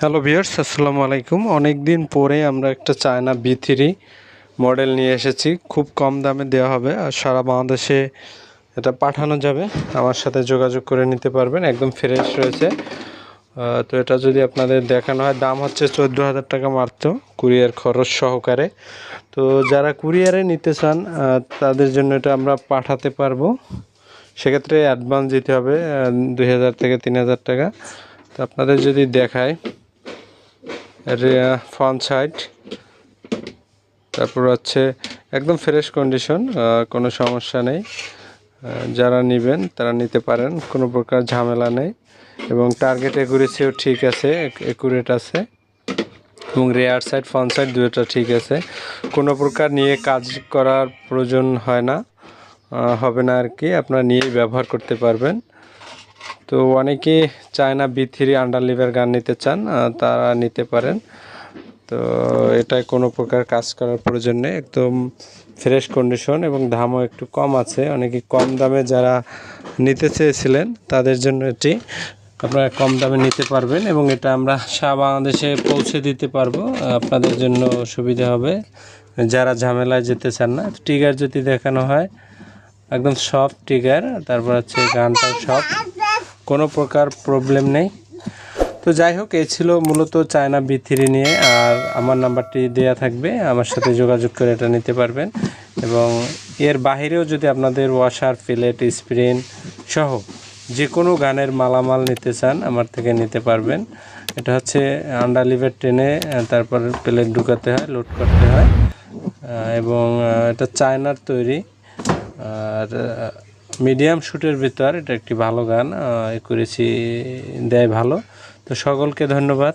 Hello viewers আসসালামু আলাইকুম। অনেক দিন পরে আমরা একটা চায়না বি থ্রি মডেল নিয়ে এসেছি। খুব কম দামে দেওয়া হবে আর সারা বাংলাদেশে এটা পাঠানো যাবে। আমার সাথে যোগাযোগ করে নিতে পারবেন, একদম ফ্রেশ রয়েছে। তো এটা যদি আপনাদের দেখানো হয়, দাম হচ্ছে চোদ্দ হাজার টাকা মাত্র কুরিয়ার খরচ সহকারে। তো যারা কুরিয়ারে নিতে চান তাদের জন্য এটা আমরা পাঠাতে পারব। সেক্ষেত্রে অ্যাডভান্স দিতে হবে দুই হাজার থেকে তিন হাজার টাকা। তো আপনাদের যদি দেখায় ফ্রন্ট সাইড। তারপর হচ্ছে একদম ফ্রেশ কন্ডিশন কোনো সমস্যা নেই। যারা নেবেন তারা নিতে পারেন, কোনো প্রকার ঝামেলা নেই। এবং টার্গেট একুরেসিও ঠিক আছে একুরেট আছে। এবং রেয়ার সাইড ফ্রন্ট সাইড দুটোটা ঠিক আছে। কোনো প্রকার নিয়ে কাজ করার প্রয়োজন হয় না। হবে না আর কি, আপনারা নিয়েই ব্যবহার করতে পারবেন। তো অনেকে China B three under lever gun নিতে চান তারা নিতে পারেন। তো এটায় কোনো প্রকার কাজ করার প্রয়োজন নেই, একদম ফ্রেশ কন্ডিশন এবং দামও একটু কম আছে। অনেকে কম দামে যারা নিতে চেয়েছিলেন, তাদের জন্য এটি আপনারা কম দামে নিতে পারবেন এবং এটা আমরা সারা বাংলাদেশে পৌঁছে দিতে পারব, আপনাদের জন্য সুবিধা হবে। যারা ঝামেলায় যেতে চান না টিগার যদি দেখানো হয়, একদম সফট টিগার তারপর হচ্ছে গানটাও সফট কোনো প্রকার প্রবলেম নেই। তো যাই হোক, এই ছিল মূলত চায়না বি থ্রি নিয়ে, আর আমার নাম্বারটি দেয়া থাকবে, আমার সাথে যোগাযোগ করে এটা নিতে পারবেন। এবং এর বাহিরেও যদি আপনাদের ওয়াশার প্লেট স্প্রিন সহ যে কোনো গানের মালামাল নিতে চান, আমার থেকে নিতে পারবেন। এটা হচ্ছে আন্ডারলিভের ট্রেনে তারপর প্লেট ঢুকাতে হয় লোড করতে হয়। এবং এটা চায়নার তৈরি। আর মিডিয়াম শ্যুটের ভিতর এটা একটি ভালো গান করেছি দেয় ভালো। তো সকলকে ধন্যবাদ।